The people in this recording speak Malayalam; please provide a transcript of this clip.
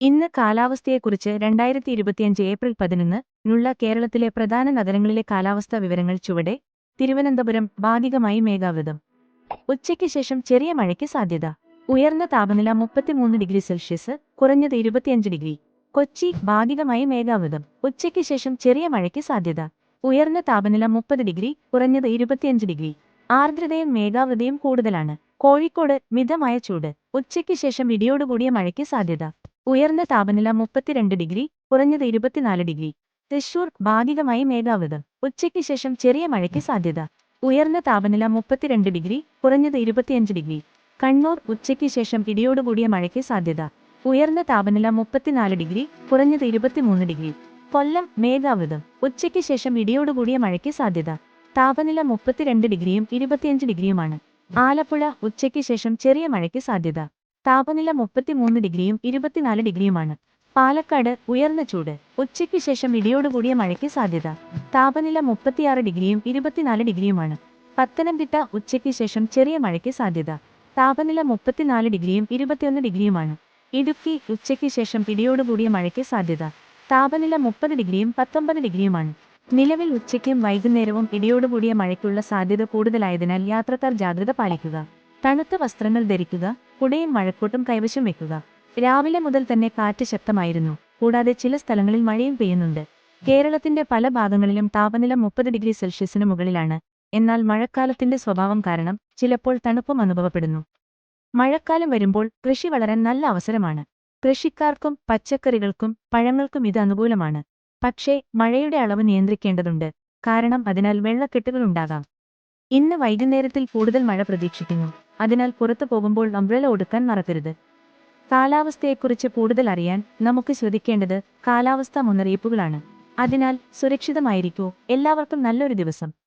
ഇന്ന് കാലാവസ്ഥയെക്കുറിച്ച് രണ്ടായിരത്തി ഇരുപത്തിയഞ്ച് ഏപ്രിൽ പതിനൊന്ന് നുള്ള കേരളത്തിലെ പ്രധാന നഗരങ്ങളിലെ കാലാവസ്ഥാ വിവരങ്ങൾ ചുവടെ തിരുവനന്തപുരം ഭാഗികമായി മേഘാവൃതം. ഉച്ചയ്ക്ക് ശേഷം ചെറിയ മഴയ്ക്ക് സാധ്യത. ഉയർന്ന താപനില മുപ്പത്തിമൂന്ന് ഡിഗ്രി സെൽഷ്യസ് കുറഞ്ഞത് ഇരുപത്തിയഞ്ച് ഡിഗ്രി. കൊച്ചി ഭാഗികമായി മേഘാവൃതം. ഉച്ചയ്ക്ക് ശേഷം ചെറിയ മഴയ്ക്ക് സാധ്യത. ഉയർന്ന താപനില മുപ്പത് ഡിഗ്രി കുറഞ്ഞത് ഇരുപത്തിയഞ്ച് ഡിഗ്രി. ആർദ്രതയും മേഘാവൃതയും കൂടുതലാണ്. കോഴിക്കോട് മിതമായ ചൂട്. ഉച്ചയ്ക്ക് ശേഷം ഇടിയോടുകൂടിയ മഴയ്ക്ക് സാധ്യത. ഉയർന്ന താപനില മുപ്പത്തിരണ്ട് ഡിഗ്രി കുറഞ്ഞത് ഇരുപത്തിനാല് ഡിഗ്രി. തൃശൂർ ഭാഗികമായി മേഘാവൃതം. ഉച്ചയ്ക്ക് ശേഷം ചെറിയ മഴയ്ക്ക് സാധ്യത. ഉയർന്ന താപനില മുപ്പത്തിരണ്ട് ഡിഗ്രി കുറഞ്ഞത് ഇരുപത്തിയഞ്ച് ഡിഗ്രി. കണ്ണൂർ ഉച്ചയ്ക്ക് ശേഷം ഇടിയോടുകൂടിയ മഴയ്ക്ക് സാധ്യത. ഉയർന്ന താപനില മുപ്പത്തിനാല് ഡിഗ്രി കുറഞ്ഞത് ഇരുപത്തിമൂന്ന് ഡിഗ്രി. കൊല്ലം മേഘാവൃതം. ഉച്ചയ്ക്ക് ശേഷം ഇടിയോടുകൂടിയ മഴയ്ക്ക് സാധ്യത. താപനില മുപ്പത്തിരണ്ട് ഡിഗ്രിയും ഇരുപത്തിയഞ്ച് ഡിഗ്രിയുമാണ്. ആലപ്പുഴ ഉച്ചയ്ക്ക് ശേഷം ചെറിയ മഴയ്ക്ക് സാധ്യത. താപനില മുപ്പത്തിമൂന്ന് ഡിഗ്രിയും ഇരുപത്തിനാല് ഡിഗ്രിയുമാണ്. പാലക്കാട് ഉയർന്ന ചൂട്. ഉച്ചയ്ക്ക് ശേഷം ഇടിയോടുകൂടിയ മഴയ്ക്ക് സാധ്യത. താപനില മുപ്പത്തിയാറ് ഡിഗ്രിയും ഇരുപത്തിനാല് ഡിഗ്രിയുമാണ്. പത്തനംതിട്ട ഉച്ചയ്ക്ക് ശേഷം ചെറിയ മഴയ്ക്ക് സാധ്യത. താപനില മുപ്പത്തിനാല് ഡിഗ്രിയും ഇരുപത്തിയൊന്ന് ഡിഗ്രിയുമാണ്. ഇടുക്കി ഉച്ചയ്ക്ക് ശേഷം ഇടിയോടുകൂടിയ മഴയ്ക്ക് സാധ്യത. താപനില മുപ്പത് ഡിഗ്രിയും പത്തൊമ്പത് ഡിഗ്രിയുമാണ്. നിലവിൽ ഉച്ചയ്ക്കും വൈകുന്നേരവും ഇടിയോടുകൂടിയ മഴയ്ക്കുള്ള സാധ്യത കൂടുതലായതിനാൽ യാത്രക്കാർ ജാഗ്രത പാലിക്കുക. തണുത്ത വസ്ത്രങ്ങൾ ധരിക്കുക. കുടയും മഴക്കൂട്ടും കൈവശം വെക്കുക. രാവിലെ മുതൽ തന്നെ കാറ്റ് ശക്തമായിരുന്നു. കൂടാതെ ചില സ്ഥലങ്ങളിൽ മഴയും പെയ്യുന്നുണ്ട്. കേരളത്തിന്റെ പല ഭാഗങ്ങളിലും താപനില മുപ്പത് ഡിഗ്രി സെൽഷ്യസിന് മുകളിലാണ്. എന്നാൽ മഴക്കാലത്തിന്റെ സ്വഭാവം കാരണം ചിലപ്പോൾ തണുപ്പും അനുഭവപ്പെടുന്നു. മഴക്കാലം വരുമ്പോൾ കൃഷി വളരാൻ നല്ല അവസരമാണ്. കൃഷിക്കാർക്കും പച്ചക്കറികൾക്കും പഴങ്ങൾക്കും ഇത് അനുകൂലമാണ്. പക്ഷേ മഴയുടെ അളവ് നിയന്ത്രിക്കേണ്ടതുണ്ട്. കാരണം അതിനാൽ വെള്ളക്കെട്ടുകൾ ഉണ്ടാകാം. ഇന്ന് വൈകുന്നേരത്തിൽ കൂടുതൽ മഴ പ്രതീക്ഷിക്കുന്നു. അതിനാൽ പുറത്തു പോകുമ്പോൾ അംബ്രല ഒടുക്കാൻ മറക്കരുത്. കാലാവസ്ഥയെക്കുറിച്ച് കൂടുതൽ അറിയാൻ നമുക്ക് ശ്രദ്ധിക്കേണ്ടത് കാലാവസ്ഥാ മുന്നറിയിപ്പുകളാണ്. അതിനാൽ സുരക്ഷിതമായിരിക്കൂ. എല്ലാവർക്കും നല്ലൊരു ദിവസം.